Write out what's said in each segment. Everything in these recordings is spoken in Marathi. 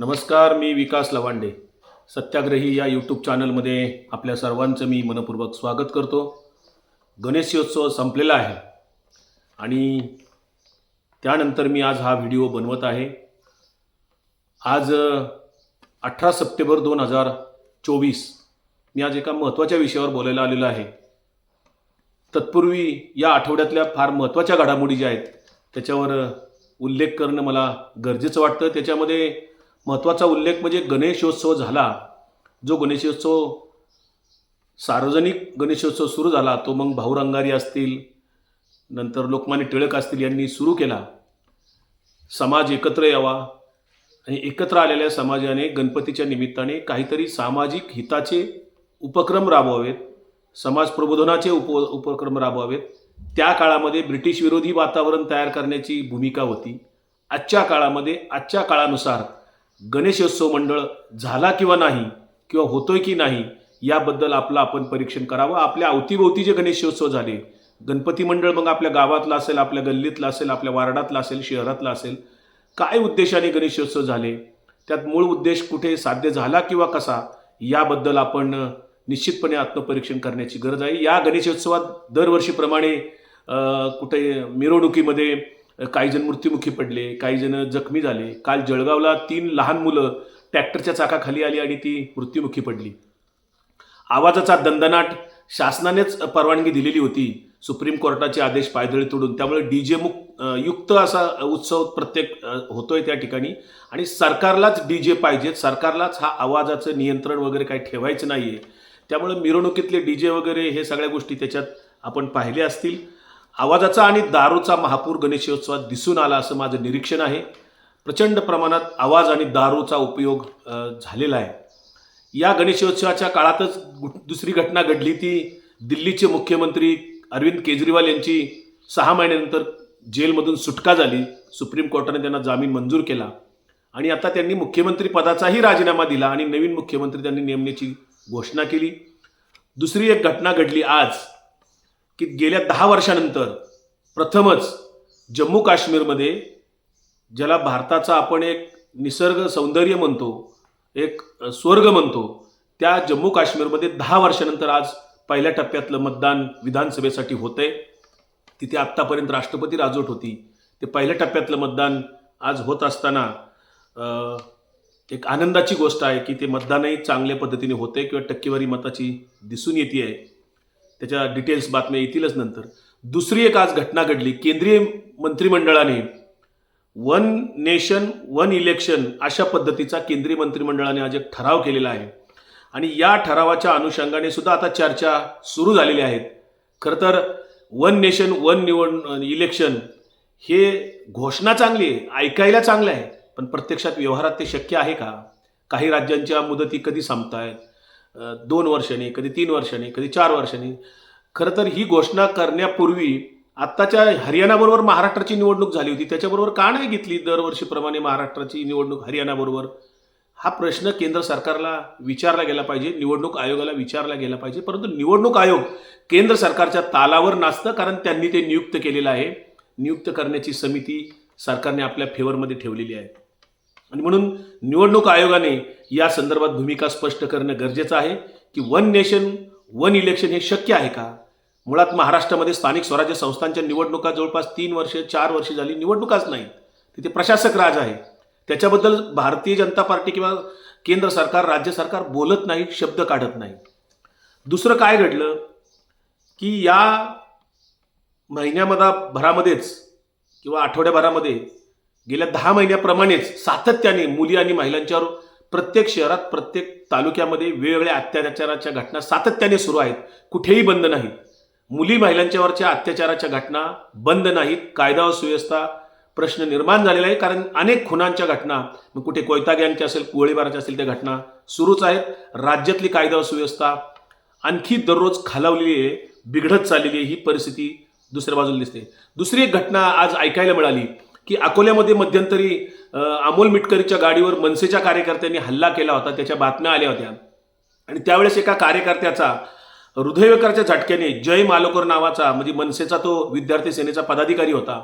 नमस्कार मी विकास लवांडे. सत्याग्रही या यूट्यूब चॅनलमध्ये आपल्या सर्वांचं मी मनपूर्वक स्वागत करतो. गणेशोत्सव संपलेला आहे. आणि त्यानंतर मी आज हा व्हिडिओ बनवत आहे. आज अठरा सप्टेंबर दोन हजार चोवीस. मी आज एका महत्त्वाच्या विषयावर बोलायला आलेलो आहे. तत्पूर्वी या आठवड्यातल्या फार महत्त्वाच्या घडामोडी ज्या आहेत त्याच्यावर उल्लेख करणं मला गरजेचं वाटतं. त्याच्यामध्ये महत्त्वाचा उल्लेख म्हणजे गणेशोत्सव झाला. जो गणेशोत्सव सार्वजनिक गणेशोत्सव सुरू झाला तो मग भाऊ रंगारी असतील नंतर लोकमान्य टिळक असतील यांनी सुरू केला. समाज एकत्र यावा आणि एकत्र आलेल्या समाजाने गणपतीच्या निमित्ताने काहीतरी सामाजिक हिताचे उपक्रम राबवावेत समाज प्रबोधनाचे उप उपक्रम राबवावेत. त्या काळामध्ये ब्रिटिश विरोधी वातावरण तयार करण्याची भूमिका होती. आजच्या काळामध्ये आजच्या काळानुसार गणेशोत्सव मंडळ झाला किंवा नाही किंवा होतोय की नाही याबद्दल आपलं आपण परीक्षण करावं. आपल्या अवतीभोवती जे गणेशोत्सव झाले गणपती मंडळ मग आपल्या गावातलं असेल आपल्या गल्लीतलं असेल आपल्या वार्डातलं असेल शहरातलं असेल काय उद्देशाने गणेशोत्सव झाले? त्यात मूळ उद्देश कुठे साध्य झाला किंवा कसा? याबद्दल आपण निश्चितपणे आत्मपरीक्षण करण्याची गरज आहे. या गणेशोत्सवात दरवर्षीप्रमाणे कुठे मिरवणुकीमध्ये काही जण मृत्युमुखी पडले काही जण जखमी झाले. काल जळगावला तीन लहान मुलं ट्रॅक्टरच्या चाकाखाली आली आणि ती मृत्युमुखी पडली. आवाजाचा दंदनाट शासनानेच परवानगी दिलेली होती. सुप्रीम कोर्टाचे आदेश पायदळी तोडून. त्यामुळे डी जे मुक युक्त असा उत्सव प्रत्येक होतोय त्या ठिकाणी. आणि सरकारलाच डी जे पाहिजेत. सरकारलाच हा आवाजाचं नियंत्रण वगैरे काही ठेवायचं नाही आहे त्यामुळे मिरवणुकीतले डी जे वगैरे हे सगळ्या गोष्टी त्याच्यात आपण पाहिले असतील. आवाजाचा आणि दारूचा महापूर गणेशोत्सवात दिसून आला असं माझं निरीक्षण आहे. प्रचंड प्रमाणात आवाज आणि दारूचा उपयोग झालेला आहे. या गणेशोत्सवाच्या काळातच दुसरी घटना घडली ती दिल्लीचे मुख्यमंत्री अरविंद केजरीवाल यांची सहा महिन्यानंतर जेलमधून सुटका झाली. सुप्रीम कोर्टाने त्यांना जामीन मंजूर केला. आणि आता त्यांनी मुख्यमंत्री पदाचाही राजीनामा दिला आणि नवीन मुख्यमंत्री त्यांनी नेमण्याची घोषणा केली. दुसरी एक घटना घडली आज. की गेल्या दहा वर्षानंतर प्रथमच जम्मू काश्मीरमध्ये ज्याला भारताचा आपण एक निसर्ग सौंदर्य म्हणतो एक स्वर्ग म्हणतो त्या जम्मू काश्मीरमध्ये दहा वर्षानंतर आज पहिल्या टप्प्यातलं मतदान विधानसभेसाठी होतंय. तिथे आत्तापर्यंत राष्ट्रपती राजवट होती. ते पहिल्या टप्प्यातलं मतदान आज होत असताना एक आनंदाची गोष्ट आहे की ते मतदानही चांगल्या पद्धतीने होते किंवा टक्केवारी मताची दिसून येते आहे त्याच्या डिटेल्स बातम्या येतीलच नंतर. दुसरी एक आज घटना घडली. केंद्रीय मंत्रिमंडळाने वन नेशन वन इलेक्शन अशा पद्धतीचा केंद्रीय मंत्रिमंडळाने आज एक ठराव केलेला आहे. आणि या ठरावाच्या अनुषंगाने सुद्धा आता चर्चा सुरू झालेल्या आहेत. खरं तर वन नेशन वन निवड इलेक्शन हे घोषणा चांगली आहे ऐकायला चांगलं आहे. पण प्रत्यक्षात व्यवहारात ते शक्य आहे का? काही राज्यांच्या मुदती कधी संपत आहेत दोन वर्षांनी कधी तीन वर्षांनी कधी चार वर्षांनी. खरं तर ही घोषणा करण्यापूर्वी आत्ताच्या हरियाणाबरोबर महाराष्ट्राची निवडणूक झाली होती. त्याच्याबरोबर का नाही घेतली दरवर्षीप्रमाणे महाराष्ट्राची निवडणूक हरियाणाबरोबर? हा प्रश्न केंद्र सरकारला विचारला गेला पाहिजे निवडणूक आयोगाला विचारला गेला पाहिजे. परंतु निवडणूक आयोग केंद्र सरकारच्या तालावर नाचतं कारण त्यांनी ते नियुक्त केलेलं आहे. नियुक्त करण्याची समिती सरकारने आपल्या फेवरमध्ये ठेवलेली आहे. आणि म्हणून निवडणूक आयोगाने या संदर्भात भूमिका स्पष्ट करणं गरजेचं आहे की वन नेशन वन इलेक्शन हे शक्य आहे का? मुळात महाराष्ट्रामध्ये स्थानिक स्वराज्य संस्थांच्या निवडणुका जवळपास तीन वर्ष चार वर्ष झाली निवडणुकाच नाही तिथे प्रशासक राज आहे. त्याच्याबद्दल भारतीय जनता पार्टी किंवा केंद्र सरकार राज्य सरकार बोलत नाही शब्द काढत नाही. दुसरं काय घडलं? की या महिन्यामधा भरामध्येच किंवा आठवड्याभरामध्ये गेल्या दहा महिन्याप्रमाणेच सातत्याने मुली आणि महिलांच्यावर प्रत्येक शहरात प्रत्येक तालुक्यामध्ये वेगवेगळ्या अत्याचाराच्या घटना सातत्याने सुरू आहेत. कुठेही बंद नाहीत. मुली महिलांच्यावरच्या अत्याचाराच्या घटना बंद नाहीत. कायदा व सुव्यवस्था प्रश्न निर्माण झालेला आहे. कारण अनेक खुनांच्या घटना मग कुठे कोयता गँगच्या असेल गोळीबाराच्या असेल त्या घटना सुरूच आहेत. राज्यातली कायदा व सुव्यवस्था आणखी दररोज खालावलेली आहे बिघडत चाललेली आहे. ही परिस्थिती दुसऱ्या बाजूला दिसते. दुसरी एक घटना आज ऐकायला मिळाली. की अकोल्यामध्ये मध्यंतरी अमोल मिटकरीच्या गाडीवर मनसेच्या कार्यकर्त्यांनी हल्ला केला होता त्याच्या बातम्या आल्या होत्या. आणि त्यावेळेस एका कार्यकर्त्याचा हृदयविकाराच्या झटक्याने जय मालोकर नावाचा म्हणजे मनसेचा तो विद्यार्थी सेनेचा पदाधिकारी होता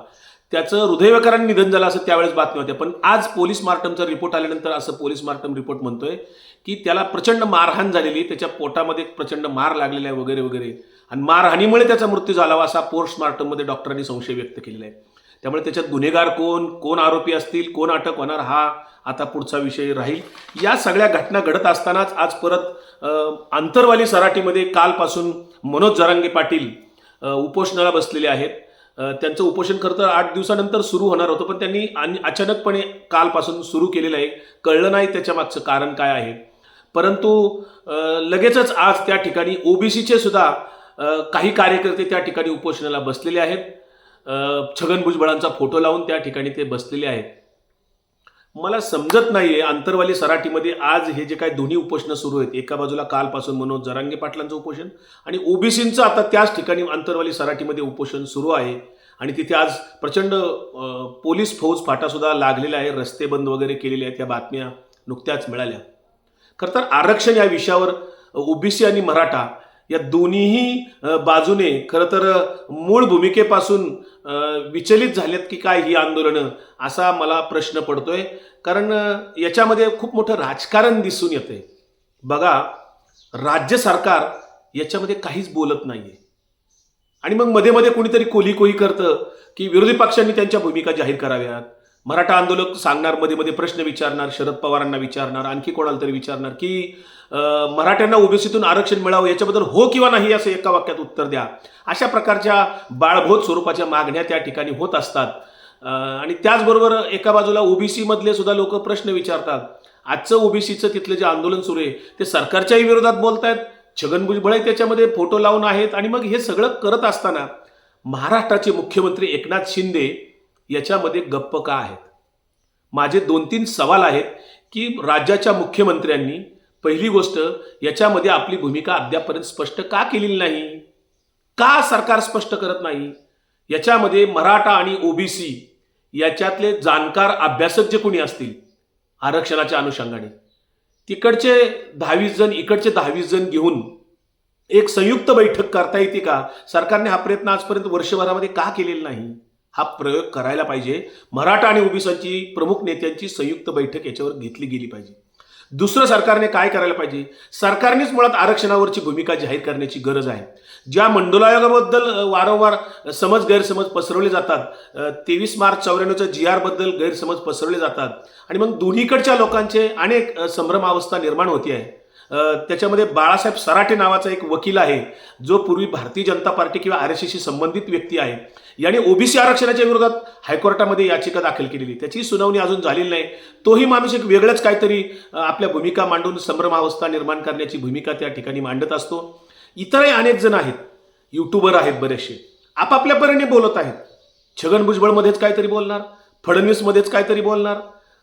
त्याचं हृदयविकाराने निधन झालं असं त्यावेळेस बातम्या होत्या. पण आज पोलीस मार्टमचा रिपोर्ट आल्यानंतर असं पोलीस मार्टम रिपोर्ट म्हणतोय की त्याला प्रचंड मारहाण झालेली त्याच्या पोटामध्ये प्रचंड मार लागलेला आहे वगैरे वगैरे. आणि मारहाणीमुळे त्याचा मृत्यू झाला असा पोस्टमार्टममध्ये डॉक्टरांनी संशय व्यक्त केलेला आहे. त्यामुळे त्याच्यात गुन्हेगार कोण कोण आरोपी असतील कोण अटक होणार हा आता पुढचा विषय राहील. या सगळ्या घटना घडत असतानाच आज परत आंतरवाली सराटीमध्ये कालपासून मनोज जरांगे पाटील उपोषणाला बसलेले आहेत. त्यांचं उपोषण खरं तर आठ दिवसानंतर सुरू होणार होतं पण त्यांनी आणि अचानकपणे कालपासून सुरू केलेलं आहे. कळलं नाही त्याच्या मागचं कारण काय आहे. परंतु लगेचच आज त्या ठिकाणी ओबीसीचे सुद्धा काही कार्यकर्ते त्या ठिकाणी उपोषणाला बसलेले आहेत. छगन भुजबळांचा फोटो लावून त्या ठिकाणी ते बसलेले आहेत. मला समजत नाहीये आंतरवाली सराटीमध्ये आज हे जे काय दोन्ही उपोषणं सुरू आहेत एका बाजूला कालपासून मनोज जरांगे पाटलांचं उपोषण आणि ओबीसींचं आता त्याच ठिकाणी आंतरवाली सराटीमध्ये उपोषण सुरू आहे. आणि तिथे आज प्रचंड पोलीस फौज फाटासुद्धा लागलेला आहे रस्ते बंद वगैरे केलेले आहेत या बातम्या नुकत्याच मिळाल्या. खरं तर आरक्षण या विषयावर ओबीसी आणि मराठा या दोन्हीही बाजूने खरं तर मूळ भूमिकेपासून विचलित झालेत की काय ही आंदोलनं असा मला प्रश्न पडतोय. कारण याच्यामध्ये खूप मोठं राजकारण दिसून येतंय. बघा राज्य सरकार याच्यामध्ये काहीच बोलत नाहीये. आणि मग मध्ये मध्ये कोणीतरी कोली कोही करतं की विरोधी पक्षांनी त्यांच्या भूमिका जाहीर कराव्यात. मराठा आंदोलक सांगणार मध्ये मध्ये प्रश्न विचारणार शरद पवारांना विचारणार आणखी कोणाला तरी विचारणार की मराठ्यांना ओबीसीतून आरक्षण मिळावं याच्याबद्दल हो किंवा नाही असं एका वाक्यात उत्तर द्या. अशा प्रकारच्या बाळभोत स्वरूपाच्या मागण्या त्या ठिकाणी होत असतात. आणि त्याचबरोबर एका बाजूला ओबीसीमधले सुद्धा लोक प्रश्न विचारतात. आजचं ओबीसीचं तिथलं जे आंदोलन सुरू आहे ते सरकारच्याही विरोधात बोलतायत. छगन भुजबळ त्याच्यामध्ये फोटो लावून आहेत आणि मग हे सगळं करत असताना महाराष्ट्राचे मुख्यमंत्री एकनाथ शिंदे याच्यामध्ये गप्प का आहेत? माझे दोन तीन सवाल आहेत की राज्याच्या मुख्यमंत्र्यांनी पहिली गोष्ट याच्यामध्ये आपली भूमिका अद्यापर्यंत स्पष्ट का केलेली नाही? का सरकार स्पष्ट करत नाही? याच्यामध्ये मराठा आणि ओबीसी याच्यातले जाणकार अभ्यासक जे कोणी असतील? आरक्षणाच्या अनुषंगाने. तिकडचे दहावीस जण इकडचे दहावीस जण घेऊन एक संयुक्त बैठक करता येते का? सरकारने हा प्रयत्न आजपर्यंत वर्षभरामध्ये का केलेला नाही? हा प्रयोग करायला पाहिजे. मराठा आणि ओबीसीची प्रमुख नेत्यांची संयुक्त बैठक याच्यावर घेतली गेली पाहिजे. दुसरं सरकारने काय करायला पाहिजे? सरकारनेच मुळात आरक्षणावरची भूमिका जाहीर करण्याची गरज आहे. ज्या मंडलायोगाबद्दल वारंवार समज गैरसमज पसरवले जातात तेवीस मार्च चौऱ्याण्णवच्या जी आरबद्दल गैरसमज पसरवले जातात आणि मग दोन्हीकडच्या लोकांचे अनेक संभ्रमावस्था निर्माण होती आहे. त्याच्यामध्ये बाळासाहेब सराठे नावाचा एक वकील आहे जो पूर्वी भारतीय जनता पार्टी किंवा आर एस एसशी संबंधित व्यक्ती आहे. याने ओबीसी आरक्षणाच्या विरोधात हायकोर्टामध्ये याचिका दाखल केलेली. त्याची सुनावणी अजून झालेली नाही. तोही माणूस एक वेगळंच काहीतरी आपल्या भूमिका मांडून संभ्रमावस्था निर्माण करण्याची भूमिका त्या ठिकाणी मांडत असतो. इतरही अनेक जण आहेत युट्यूबर आहेत बरेचसे. आपापल्या परीने बोलत आहेत. छगन भुजबळमध्येच काहीतरी बोलणार फडणवीसमध्येच काहीतरी बोलणार.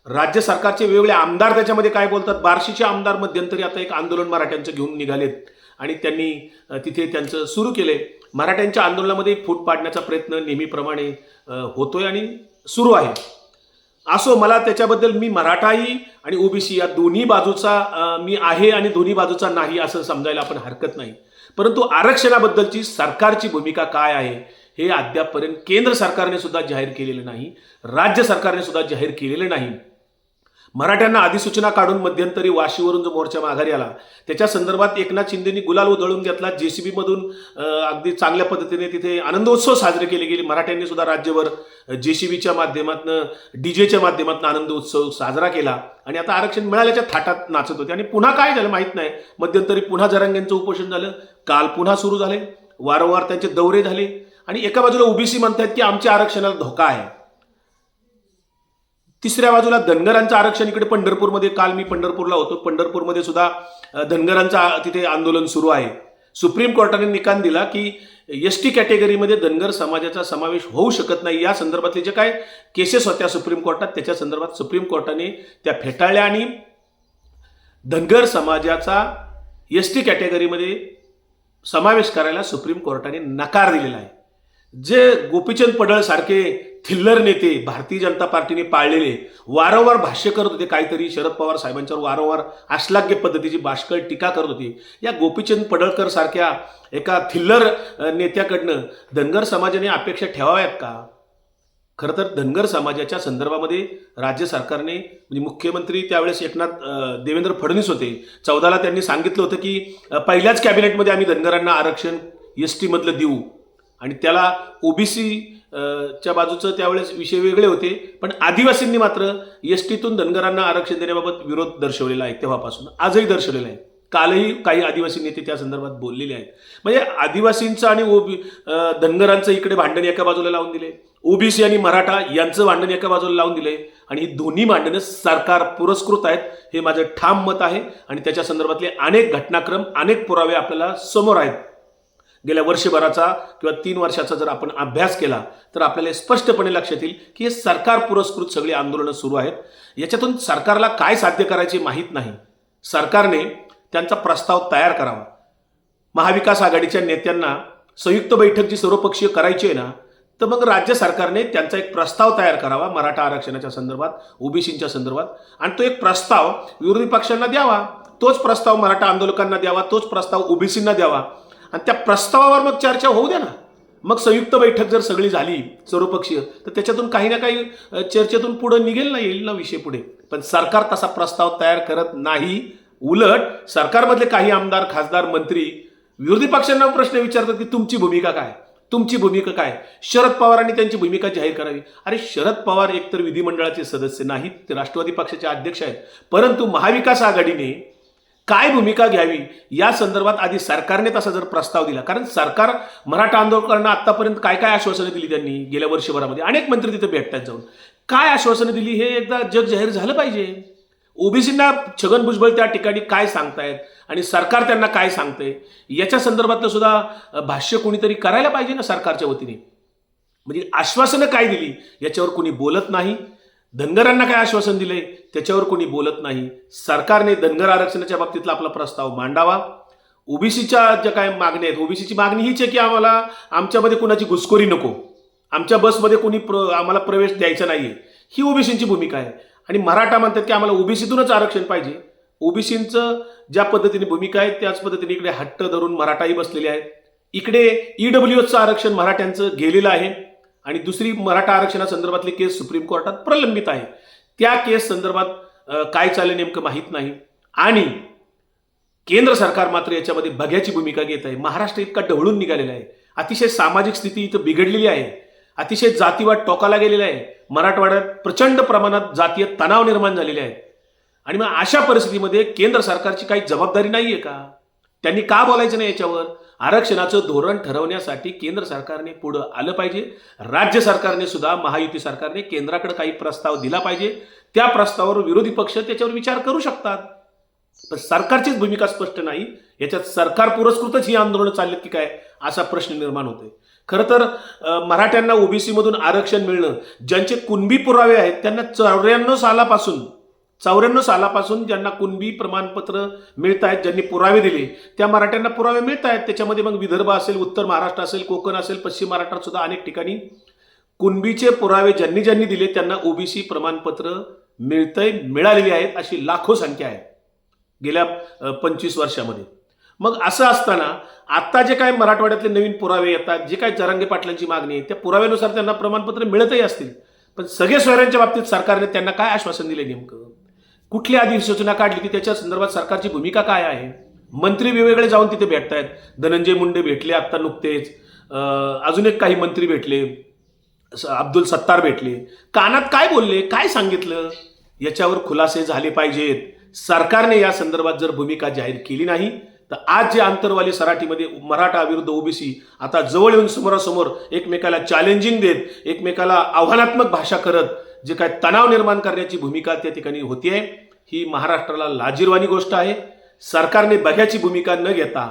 राज्य सरकारचे वेगवेगळे आमदार त्याच्यामध्ये काय बोलतात? बार्शीचे आमदार मध्यंतरी आता एक आंदोलन मराठ्यांचं घेऊन निघालेत. आणि त्यांनी तिथे त्यांचं सुरू केले मराठ्यांच्या आंदोलनामध्ये फूट पाडण्याचा प्रयत्न नेहमीप्रमाणे होतोय आणि सुरू आहे. असो मला त्याच्याबद्दल मी मराठाही आणि ओबीसी या दोन्ही बाजूचा मी आहे आणि दोन्ही बाजूचा नाही असं समजायला आपण हरकत नाही. परंतु आरक्षणाबद्दलची सरकारची भूमिका काय आहे हे अद्यापपर्यंत केंद्र सरकारने सुद्धा जाहीर केलेलं नाही. राज्य सरकारने सुद्धा जाहीर केलेलं नाही. मराठ्यांना अधिसूचना काढून मध्यंतरी वाशीवरून जो मोर्चा माघारी आला त्याच्या संदर्भात एकनाथ शिंदेनी गुलाल उधळून घेतला. जेसीबीमधून अगदी चांगल्या पद्धतीने तिथे आनंदोत्सव साजरे केले गेले. मराठ्यांनी सुद्धा राज्यभर जेसीबीच्या माध्यमातून डीजेच्या माध्यमातून आनंदोत्सव साजरा केला. आणि आता आरक्षण मिळाल्याच्या थाटात नाचत होते. आणि पुन्हा काय झालं माहीत नाही. मध्यंतरी पुन्हा जरांग्यांचं उपोषण झालं. काल पुन्हा सुरू झाले. वारंवार त्यांचे दौरे झाले. आणि एका बाजूला ओबीसी म्हणतात की आमच्या आरक्षणाला धोका आहे. तिसऱ्या बाजूला धनगरांचं आरक्षण इकडे पंढरपूरमध्ये. काल मी पंढरपूरला होतो. पंढरपूरमध्ये सुद्धा धनगरांचा धनगरांचं तिथे आंदोलन सुरू आहे. सुप्रीम कोर्टाने निकाल दिला की एस टी कॅटेगरीमध्ये धनगर समाजाचा समावेश होऊ शकत नाही. या संदर्भातले जे काय केसेस होत्या सुप्रीम कोर्टात त्याच्या संदर्भात सुप्रीम कोर्टाने त्या फेटाळल्या आणि धनगर समाजाचा एस टी कॅटेगरीमध्ये समावेश करायला सुप्रीम कोर्टाने नकार दिलेला आहे. जे गोपीचंद पडळ सारखे थिल्लर नेते भारतीय जनता पार्टीने पाळलेले वारंवार भाष्य करत होते काहीतरी. शरद पवार साहेबांच्यावर वारंवार अश्लाघ्य पद्धतीची बाष्कळ टीका करत होती. या गोपीचंद पडळकर सारख्या एका थिल्लर नेत्याकडनं धनगर समाजाने अपेक्षा ठेवाव्यात का? खरं तर धनगर समाजाच्या संदर्भामध्ये राज्य सरकारने म्हणजे मुख्यमंत्री त्यावेळेस एकनाथ देवेंद्र फडणवीस होते. चौदाला त्यांनी सांगितलं होतं की पहिल्याच कॅबिनेटमध्ये आम्ही धनगरांना आरक्षण एस टीमधलं देऊ. आणि त्याला ओबीसी च्या बाजूचं त्यावेळेस विषय वेगळे होते पण आदिवासींनी मात्र एस टीतून धनगरांना आरक्षण देण्याबाबत विरोध दर्शवलेला आहे तेव्हापासून. आजही दर्शवलेला आहे. कालही काही आदिवासी नेते त्या संदर्भात बोललेले आहेत. म्हणजे आदिवासींचं आणि ओबी धनगरांचं इकडे भांडण एका बाजूला लावून दिले ओबीसी आणि मराठा यांचं भांडण एका बाजूला लावून दिले आणि ही दोन्ही भांडणं सरकार पुरस्कृत आहेत हे माझं ठाम मत आहे आणि त्याच्या संदर्भातले अनेक घटनाक्रम अनेक पुरावे आपल्याला समोर आहेत. गेल्या वर्षभराचा किंवा तीन वर्षाचा जर आपण अभ्यास केला तर आपल्याला स्पष्टपणे लक्षात येईल की हे सरकार पुरस्कृत सगळी आंदोलनं सुरू आहेत. याच्यातून सरकारला काय साध्य करायचे माहीत नाही. सरकारने त्यांचा प्रस्ताव तयार करावा. महाविकास आघाडीच्या नेत्यांना संयुक्त बैठक जी सर्वपक्षीय करायची आहे ना तर मग राज्य सरकारने त्यांचा एक प्रस्ताव तयार करावा मराठा आरक्षणाच्या संदर्भात ओबीसींच्या संदर्भात. आणि तो एक प्रस्ताव विरोधी पक्षांना द्यावा. तोच प्रस्ताव मराठा आंदोलकांना द्यावा तोच प्रस्ताव ओबीसींना द्यावा. आणि त्या प्रस्तावावर मग चर्चा होऊ द्या ना. मग संयुक्त बैठक जर सगळी झाली सर्वपक्षीय तर त्याच्यातून काही ना काही चर्चेतून पुढे निघेल ना येईल ना विषय पुढे. पण सरकार तसा प्रस्ताव तयार करत नाही. उलट सरकारमधले काही आमदार खासदार मंत्री विरोधी पक्षांना प्रश्न विचारतात की तुमची भूमिका काय? तुमची भूमिका काय? शरद पवारांनी त्यांची भूमिका जाहीर करावी. अरे शरद पवार एकतर विधिमंडळाचे सदस्य नाहीत ते राष्ट्रवादी पक्षाचे अध्यक्ष आहेत. परंतु महाविकास आघाडीने काय भूमिका घ्यावी? या संदर्भात आधी सरकारने तसा जर प्रस्ताव दिला. कारण सरकार मराठा आंदोलकांना आतापर्यंत काय काय आश्वासनं दिली त्यांनी गेल्या वर्षभरामध्ये? अनेक मंत्री तिथे भेटतात जाऊन. काय आश्वासनं दिली हे एकदा जग जाहीर झालं पाहिजे. ओबीसींना छगन भुजबळ त्या ठिकाणी काय सांगतायत आणि सरकार त्यांना काय सांगतंय? याच्या संदर्भातलं सुद्धा भाष्य कोणीतरी करायला पाहिजे ना सरकारच्या वतीने? म्हणजे आश्वासनं काय दिली याच्यावर कोणी बोलत नाही. धनगरांना काय आश्वासन दिले त्याच्यावर कोणी बोलत नाही. सरकारने धनगर आरक्षणाच्या बाबतीतला आपला प्रस्ताव मांडावा. ओबीसीच्या ज्या काय मागण्या आहेत ओबीसीची मागणी हीच आहे की आम्हाला आमच्यामध्ये कुणाची घुसखोरी नको. आमच्या बसमध्ये कोणी प्र आम्हाला प्रवेश द्यायचा नाही आहे ही ओबीसींची भूमिका आहे. आणि मराठा म्हणतात की आम्हाला ओबीसीतूनच आरक्षण पाहिजे. ओबीसींचं ज्या पद्धतीने भूमिका आहे त्याच पद्धतीने इकडे हट्ट धरून मराठाही बसलेले आहेत. इकडे ईडब्ल्यू एसचं आरक्षण मराठ्यांचं गेलेलं आहे. आणि दुसरी मराठा आरक्षणासंदर्भातली केस सुप्रीम कोर्टात प्रलंबित आहे. त्या केस संदर्भात काय चाललं नेमकं माहीत नाही. आणि केंद्र सरकार मात्र याच्यामध्ये बघ्याची भूमिका घेत आहे. महाराष्ट्र इतका ढवळून निघालेला आहे. अतिशय सामाजिक स्थिती इथं बिघडलेली आहे. अतिशय जातीवाद टोकाला गेलेला आहे. मराठवाड्यात प्रचंड प्रमाणात जातीय तणाव निर्माण झालेले आहेत. आणि मग अशा परिस्थितीमध्ये केंद्र सरकारची काही जबाबदारी नाहीये का? त्यांनी का बोलायचं नाही याच्यावर? आरक्षणाचं धोरण ठरवण्यासाठी केंद्र सरकारने पुढं आलं पाहिजे. राज्य सरकारने सुद्धा महायुती सरकारने केंद्राकडे काही प्रस्ताव दिला पाहिजे. त्या प्रस्तावावर विरोधी पक्ष त्याच्यावर विचार करू शकतात. पण सरकारचीच भूमिका स्पष्ट नाही. याच्यात सरकार पुरस्कृतच ही आंदोलनं चाललेत की काय असा प्रश्न निर्माण होतोय. खरं तर मराठ्यांना ओबीसी मधून आरक्षण मिळणं ज्यांचे कुणबी पुरावे आहेत त्यांना चौऱ्याण्णव सालापासून चौऱ्याण्णव सालापासून ज्यांना कुणबी प्रमाणपत्र मिळत आहेत ज्यांनी पुरावे दिले त्या मराठ्यांना पुरावे मिळत आहेत. त्याच्यामध्ये मग विदर्भ असेल उत्तर महाराष्ट्र असेल कोकण असेल पश्चिम महाराष्ट्रात सुद्धा अनेक ठिकाणी कुणबीचे पुरावे ज्यांनी ज्यांनी दिले त्यांना ओबीसी प्रमाणपत्र मिळतंय मिळालेली आहेत अशी लाखो संख्या आहे गेल्या पंचवीस वर्षामध्ये. मग असं असताना आत्ता जे काय मराठवाड्यातले नवीन पुरावे येतात जे काय जरांगे पाटलांची मागणी आहे त्या पुराव्यानुसार त्यांना प्रमाणपत्र मिळतही असतील. पण सगळे सोयऱ्यांच्या बाबतीत सरकारने त्यांना काय आश्वासन दिले नेमकं? कुठली अधिसूचना काढली की त्याच्या संदर्भात सरकारची भूमिका काय आहे? मंत्री वेगवेगळे जाऊन तिथे भेटतायत. धनंजय मुंडे भेटले आत्ता नुकतेच. अजून एक काही मंत्री भेटले. अब्दुल सत्तार भेटले. कानात काय बोलले? काय सांगितलं? याच्यावर खुलासे झाले पाहिजेत. सरकारने या संदर्भात जर भूमिका जाहीर केली नाही तर आज जे आंतरवाली सराठीमध्ये मराठा विरुद्ध ओबीसी आता जवळ येऊन समोरासमोर एकमेकाला चॅलेंजिंग देत एकमेकाला आव्हानात्मक भाषा करत जे काय तणाव निर्माण करण्याची भूमिका त्या ठिकाणी होतीये ही महाराष्ट्राला लाजीरवाणी गोष्ट आहे. सरकारने बघ्याची भूमिका न घेता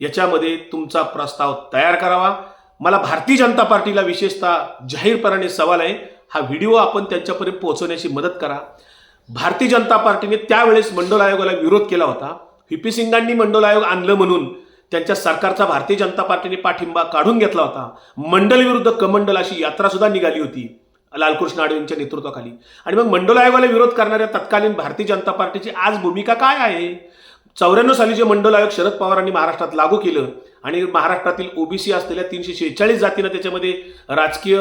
याच्यामध्ये तुमचा प्रस्ताव तयार करावा. मला भारतीय जनता पार्टीला विशेषतः जाहीरपणाने सवाल आहे हा व्हिडिओ आपण त्यांच्यापर्यंत पोहोचवण्याची मदत करा. भारतीय जनता पार्टीने त्यावेळेस मंडल आयोगाला विरोध केला होता. व्ही पी सिंगांनी मंडल आयोग आणलं म्हणून त्यांच्या सरकारचा भारतीय जनता पार्टीने पाठिंबा काढून घेतला होता. मंडल विरुद्ध कमंडल अशी यात्रा सुद्धा निघाली होती. लालकृष्ण अडवींच्या नेतृत्वाखाली. आणि मग मंडल आयोगाला विरोध करणाऱ्या तत्कालीन भारतीय जनता पार्टीची आज भूमिका काय आहे? चौऱ्याण्णव साली जे मंडल आयोग शरद पवारांनी महाराष्ट्रात लागू केलं आणि महाराष्ट्रातील ओबीसी असलेल्या तीनशे शेहेचाळीस जातींना त्याच्यामध्ये राजकीय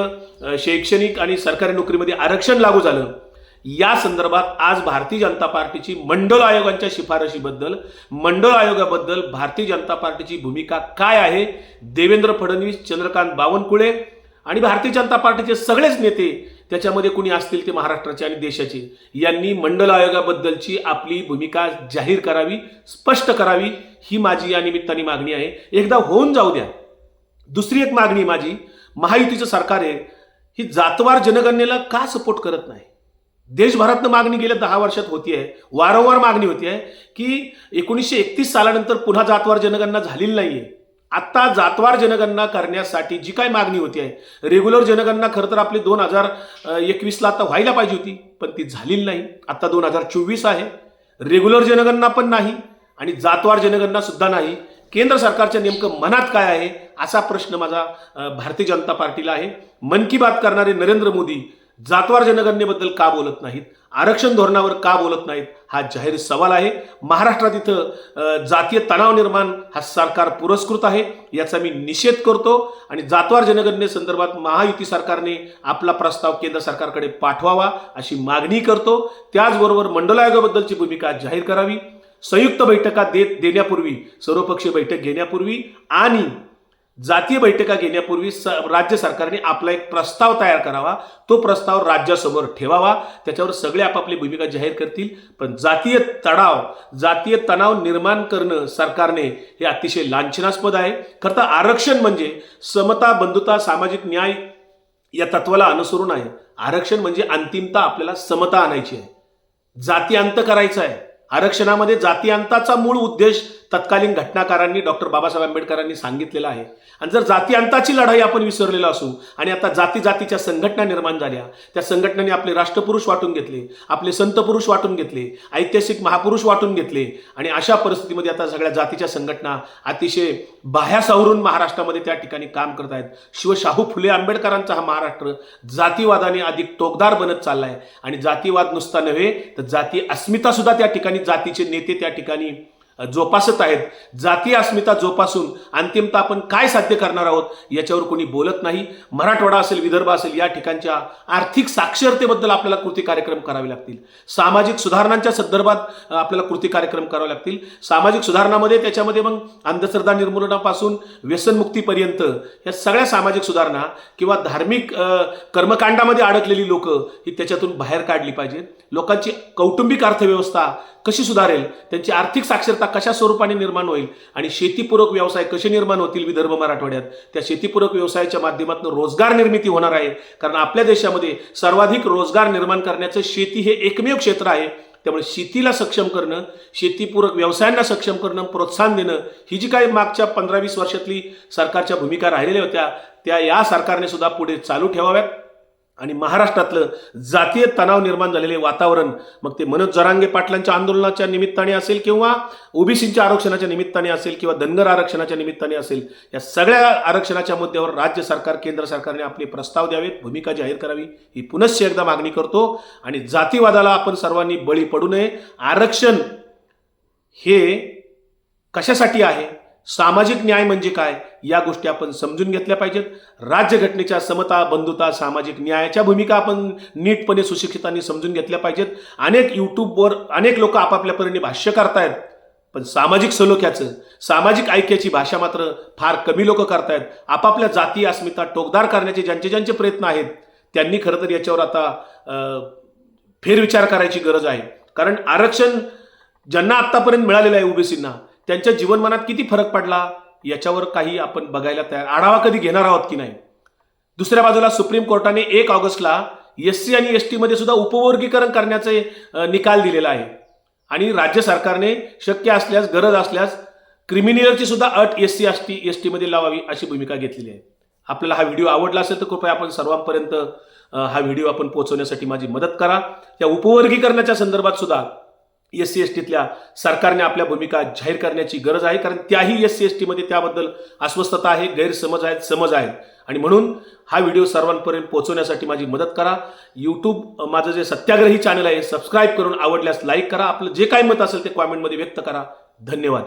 शैक्षणिक आणि सरकारी नोकरीमध्ये आरक्षण लागू झालं. या संदर्भात आज भारतीय जनता पार्टीची मंडळ आयोगांच्या शिफारशीबद्दल मंडळ आयोगाबद्दल भारतीय जनता पार्टीची भूमिका काय आहे? देवेंद्र फडणवीस चंद्रकांत बावनकुळे आणि भारतीय जनता पार्टीचे सगळेच नेते त्याच्यामध्ये कुणी असतील ते महाराष्ट्राचे आणि देशाचे. यांनी मंडल आयोगाबद्दलची आपली भूमिका जाहीर करावी स्पष्ट करावी ही माझी या निमित्ताने मागणी आहे. एकदा होऊन जाऊ द्या. दुसरी एक मागणी माझी महायुतीचं सरकार आहे ही जातवार जनगणनेला का सपोर्ट करत नाही? देशभरातनं मागणी गेल्या दहा वर्षात होती आहे वारंवार मागणी होती आहे की एकोणीसशे एकतीस सालानंतर पुन्हा जातवार जनगणना झालेली नाहीये. आत्ता जातवार जनगणना करण्यासाठी जी काय मागणी होती आहे रेग्युलर जनगणना खरं तर आपली दोन हजार एकवीसला आता व्हायला पाहिजे होती पण ती झालेली नाही. आत्ता दोन हजार चोवीस आहे. रेग्युलर जनगणना पण नाही आणि जातवार जनगणना सुद्धा नाही. केंद्र सरकारच्या नेमकं मनात काय आहे असा प्रश्न माझा भारतीय जनता पार्टीला आहे. मन की बात करणारे नरेंद्र मोदी जातवार जनगणनेबद्दल का बोलत नाहीत? आरक्षण धोरणावर का बोलत नाहीत? हा जाहीर सवाल आहे. महाराष्ट्रात इथं जातीय तणाव निर्माण हा सरकार पुरस्कृत आहे याचा मी निषेध करतो. आणि जातवार जनगणनेसंदर्भात महायुती सरकारने आपला प्रस्ताव केंद्र सरकारकडे पाठवावा अशी मागणी करतो. त्याचबरोबर मंडल आयोगाबद्दलची भूमिका जाहीर करावी. संयुक्त बैठका देत देण्यापूर्वी सर्वपक्षीय बैठक घेण्यापूर्वी आणि जातीय बैठका घेण्यापूर्वी स राज्य सरकारने आपला एक प्रस्ताव तयार करावा. तो प्रस्ताव राज्यासमोर ठेवावा. त्याच्यावर सगळे आपापली भूमिका जाहीर करतील. पण जातीय तणाव जातीय तणाव निर्माण करणं सरकारने हे अतिशय लांछनास्पद आहे. खरं तर आरक्षण म्हणजे समता बंधुता सामाजिक न्याय या तत्वाला अनुसरून आहे. आरक्षण म्हणजे अंतिमता आपल्याला समता आणायची आहे. जाती अंत करायचा आहे. आरक्षणामध्ये जातीयांताचा मूळ उद्देश तत्कालीन घटनाकारांनी डॉक्टर बाबासाहेब आंबेडकरांनी सांगितलेला आहे. आणि जर जातीयांताची लढाई आपण विसरलेलो असू आणि आता जाती जातीच्या संघटना निर्माण झाल्या त्या संघटनेने आपले राष्ट्रपुरुष वाटून घेतले आपले संत पुरुष वाटून घेतले ऐतिहासिक महापुरुष वाटून घेतले आणि अशा परिस्थितीमध्ये आता सगळ्या जातीच्या संघटना अतिशय बाह्या सावरून महाराष्ट्रामध्ये त्या ठिकाणी काम करत आहेत. शिवशाहू फुले आंबेडकरांचा हा महाराष्ट्र जातीवादाने अधिक टोकदार बनत चाललाय. आणि जातीवाद नुसता नव्हे तर जाती अस्मिता सुद्धा त्या ठिकाणी जातीचे नेते त्या ठिकाणी जोपासत आहेत. जातीय अस्मिता जोपासून अंतिमता आपण काय साध्य करणार आहोत याच्यावर कोणी बोलत नाही. मराठवाडा असेल विदर्भ असेल या ठिकाणच्या आर्थिक साक्षरतेबद्दल आपल्याला कृती कार्यक्रम करावे लागतील. सामाजिक सुधारणांच्या संदर्भात आपल्याला कृती कार्यक्रम करावे लागतील. सामाजिक सुधारणामध्ये त्याच्यामध्ये मग अंधश्रद्धा निर्मूलनापासून व्यसनमुक्तीपर्यंत या सगळ्या सामाजिक सुधारणा किंवा धार्मिक कर्मकांडामध्ये अडकलेली लोक ही त्याच्यातून बाहेर काढली पाहिजेत. लोकांची कौटुंबिक अर्थव्यवस्था कशी सुधारेल त्यांची आर्थिक साक्षरता कशा स्वरूपाने निर्माण होईल आणि शेतीपूरक व्यवसाय कसे निर्माण होतील विदर्भ मराठवाड्यात? त्या शेतीपूरक व्यवसायाच्या माध्यमातून रोजगार निर्मिती होणार आहे. कारण आपल्या देशामध्ये सर्वाधिक रोजगार निर्माण करण्याचं शेती हे एकमेव क्षेत्र आहे. त्यामुळे शेतीला सक्षम करणं शेतीपूरक व्यवसायांना सक्षम करणं प्रोत्साहन देणं ही जी काही मागच्या पंधरा वीस वर्षातली सरकारच्या भूमिका राहिलेल्या होत्या त्या या सरकारने सुद्धा पुढे चालू ठेवाव्यात. आणि महाराष्ट्रातलं जातीय तणाव निर्माण झालेले वातावरण मग ते मनोज जरांगे पाटलांच्या आंदोलनाच्या निमित्ताने असेल किंवा ओबीसीच्या आरक्षणाच्या निमित्ताने असेल किंवा धनगर आरक्षणाच्या निमित्ताने असेल या सगळ्या आरक्षणाच्या मुद्द्यावर राज्य सरकार केंद्र सरकारने आपले प्रस्ताव द्यावेत भूमिका जाहीर करावी ही पुनश्च एकदा मागणी करतो. आणि जातीवादाला आपण सर्वांनी बळी पडू नये. आरक्षण हे कशासाठी आहे? सामाजिक न्याय म्हणजे काय? या गोष्टी आपण समजून घेतल्या पाहिजेत. राज्यघटनेच्या समता बंधुता सामाजिक न्यायाच्या भूमिका आपण नीटपणे सुशिक्षितांनी समजून घेतल्या पाहिजेत. अनेक यूट्यूबवर अनेक लोक आपापल्या परीने भाष्य करतायत. पण सामाजिक सलोख्याचं सामाजिक ऐक्याची भाषा मात्र फार कमी लोक करतायत. आपापल्या जाती अस्मिता टोकदार करण्याचे ज्यांचे ज्यांचे प्रयत्न आहेत त्यांनी खरं तर याच्यावर आता फेरविचार करायची गरज आहे. कारण आरक्षण ज्यांना आत्तापर्यंत मिळालेलं आहे ओबीसींना त्यांच्या जीवनमानात किती फरक पडला याच्यावर काही आपण बघायला तयार आढावा कधी घेणार आहोत की नाही? दुसऱ्या बाजूला सुप्रीम कोर्टाने एक ऑगस्टला एस सी आणि एस टीमध्ये सुद्धा उपवर्गीकरण करण्याचे निकाल दिलेला आहे. आणि राज्य सरकारने शक्य असल्यास गरज असल्यास क्रिमिनलची सुद्धा अट S C S T S टीमध्ये लावावी अशी भूमिका घेतलेली आहे. आपल्याला हा व्हिडिओ आवडला असेल तर कृपया आपण सर्वांपर्यंत हा व्हिडिओ आपण पोहोचवण्यासाठी माझी मदत करा. या उपवर्गीकरणाच्या संदर्भात सुद्धा एस सी एस टीतल्या सरकारने आपल्या भूमिका जाहीर करण्याची गरज आहे कारण त्याही एस सी एस टीमध्ये त्याबद्दल अस्वस्थता आहे गैरसमज आहेत समज आहेत. आणि म्हणून हा व्हिडिओ सर्वांपर्यंत पोहोचवण्यासाठी माझी मदत करा. यूट्यूब माझं जे सत्याग्रही चॅनल आहे सबस्क्राईब करून आवडल्यास लाईक करा. आपलं जे काही मत असेल ते कॉमेंटमध्ये व्यक्त करा. धन्यवाद.